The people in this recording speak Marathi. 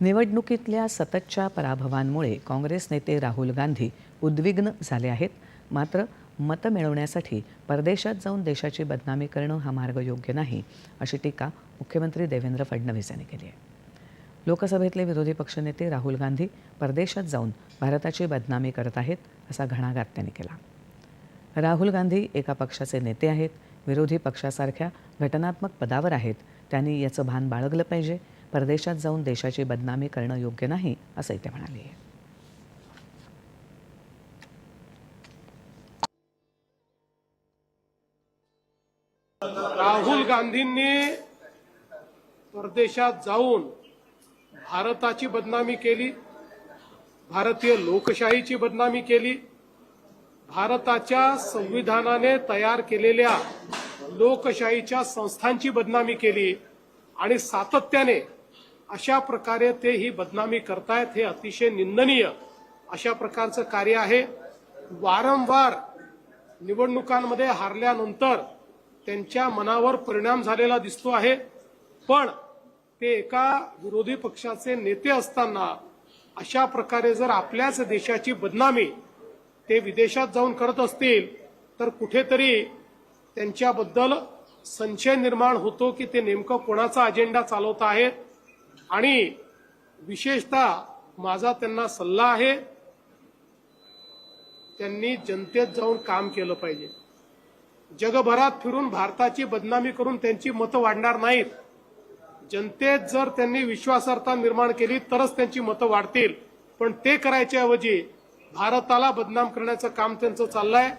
निवडणुकीतल्या सततच्या पराभवांमुळे काँग्रेस नेते राहुल गांधी उद्विग्न झाले आहेत. मात्र मतं मिळवण्यासाठी परदेशात जाऊन देशाची बदनामी करणं हा मार्ग योग्य नाही अशी टीका मुख्यमंत्री देवेंद्र फडणवीस यांनी केली आहे. लोकसभेतले विरोधी पक्षनेते राहुल गांधी परदेशात जाऊन भारताची बदनामी करत आहेत असा घणाघात त्यांनी केला. राहुल गांधी एका पक्षाचे नेते आहेत विरोधी पक्षासारख्या घटनात्मक पदावर आहेत त्यांनी याचं भान बाळगलं पाहिजे परदेशात जाऊन देशाची बदनामी करणं योग्य नाही असंही ते म्हणाले. राहुल गांधींनी परदेशात जाऊन भारताची बदनामी केली भारतीय लोकशाहीची बदनामी केली भारताच्या संविधानाने तयार केलेल्या लोकशाहीच्या संस्थांची बदनामी केली आणि सातत्याने अशा प्रकारे ते ही बदनामी करतायत हे अतिशय निंदनीय अशा प्रकारचं कार्य आहे. वारंवार निवडणुकांमध्ये हारल्यानंतर त्यांच्या मनावर परिणाम झालेला दिसतो आहे. पण ते एका विरोधी पक्षाचे नेते असताना अशा प्रकारे जर आपल्याच देशाची बदनामी ते विदेशात जाऊन करत असतील तर कुठेतरी त्यांच्याबद्दल संशय निर्माण होतो की ते नेमकं कोणाचा अजेंडा चालवत आहेत. आणि विशेषतः माझा त्यांना सल्ला आहे त्यांनी जनतेत जाऊन काम केलं पाहिजे. जगभरात फिरून भारताची बदनामी करून त्यांची मतं वाढणार नाहीत. जनतेत जर त्यांनी विश्वासार्हता निर्माण केली तरच त्यांची मतं वाढतील. पण ते करायच्याऐवजी भारताला बदनाम करण्याचं काम त्यांचं चाललंय.